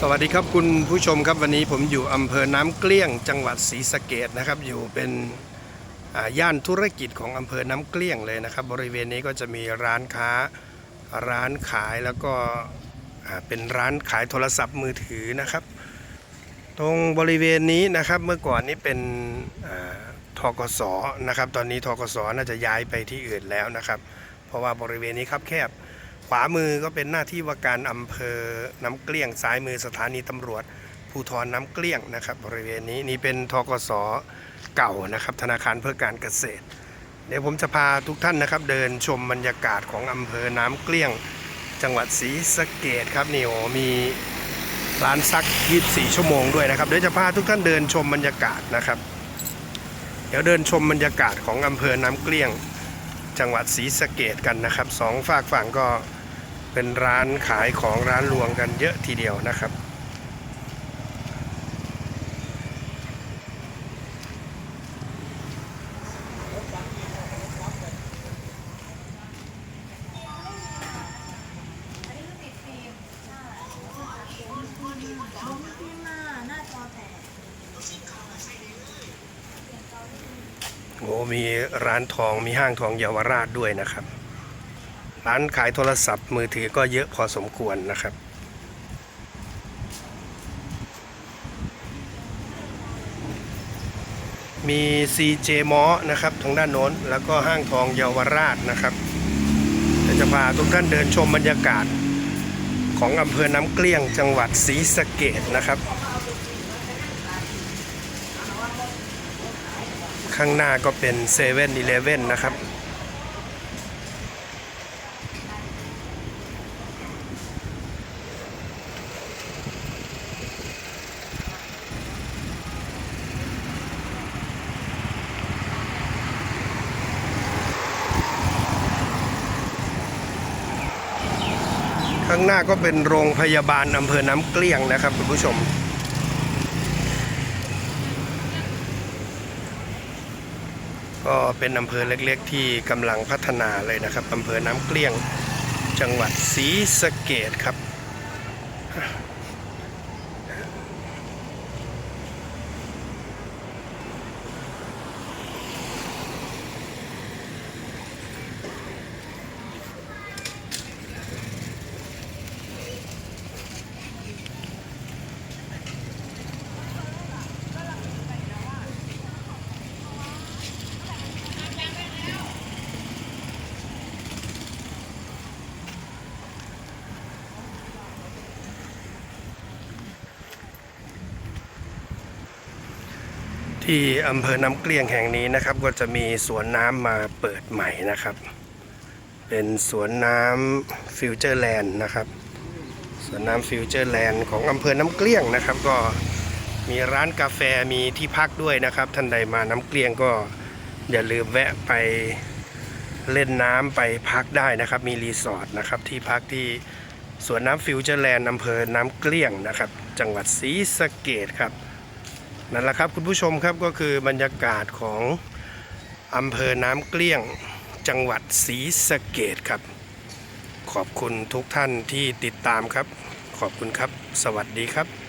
สวัสดีครับคุณผู้ชมครับวันนี้ผมอยู่อำเภอน้ำเกลี้ยง จังหวัดศรีสะเกดนะครับ อยู่เป็นย่านธุรกิจของอำเภอน้ำเกลี้ยงเลยนะครับ บริเวณนี้ก็จะมีร้านค้าร้านขายแล้วก็เป็นร้านขายโทรศัพท์มือถือนะครับ ตรงบริเวณนี้นะครับเมื่อก่อนนี้เป็นทกสนะครับ ตอนนี้ทกสน่าจะย้ายไปที่อื่นแล้วนะครับ เพราะว่าบริเวณนี้ครับแคบ ขวามือก็เป็นหน้าที่ว่าการอำเภอน้ำเกลี้ยงซ้ายมือสถานีตำรวจภูธรน้ำเกลี้ยงนะครับบริเวณนี้นี่เป็นทกสเก่านะครับธนาคารเพื่อการเกษตร เดี๋ยวผมจะพาทุกท่านนะครับ เดินชมบรรยากาศของอำเภอน้ำเกลี้ยง จังหวัดศรีสะเกดครับนี่โอ้มีร้านซัก 24 ชั่วโมงด้วยนะครับเดี๋ยวจะพาทุกท่านเดินชมบรรยากาศนะครับ เดี๋ยวเดินชมบรรยากาศของอำเภอน้ำเกลี้ยง จังหวัดศรีสะเกดกันนะครับสองฝากฝั่งก็ เป็นร้านขายของร้านรวงกันเยอะทีเดียวนะครับล้มขึ้นมาหน้าจอแตกโอ้มีร้านทองมีห้างทองเยาวราชด้วยนะครับ ร้านขายโทรศัพท์มือถือก็เยอะพอสมควรนะครับ มี CJ มอนะครับทางด้านโน้น แล้วก็ห้างทองเยาวราชนะครับเดี๋ยวจะพาทุกท่านเดินชมบรรยากาศของอำเภอน้ำเกลี้ยงจังหวัดศรีสะเกดนะครับ ข้างหน้าก็เป็นเซเว่นอีเลฟเว่นนะครับ ข้างหน้าก็เป็นโรงพยาบาลอำเภอน้ำเกลี้ยงนะครับคุณผู้ชม ก็เป็นอำเภอเล็กๆ ที่กำลังพัฒนาเลยนะครับอำเภอน้ำเกลี้ยงจังหวัดศรีสะเกดครับ ที่อำเภอน้ำเกลี้ยงแห่งนี้นะครับ ก็จะมีสวนน้ำมาเปิดใหม่นะครับ เป็นสวนน้ำฟิวเจอร์แลนด์นะครับสวนน้ำฟิวเจอร์แลนด์ของอำเภอน้ำเกลี้ยงนะครับ ก็มีร้านกาแฟมีที่พักด้วยนะครับ ท่านใดมาน้ำเกลี้ยงก็อย่าลืมแวะไปเล่นน้ำไปพักได้นะครับ มีรีสอร์ทนะครับที่พักที่สวนน้ำฟิวเจอร์แลนด์อำเภอน้ำเกลี้ยงนะครับ จังหวัดศรีสะเกดครับ นั่นแหละครับคุณผู้ชมครับก็คือบรรยากาศของอำเภอน้ำเกลี้ยงจังหวัดศรีสะเกดครับ ขอบคุณทุกท่านที่ติดตามครับ ขอบคุณครับ สวัสดีครับ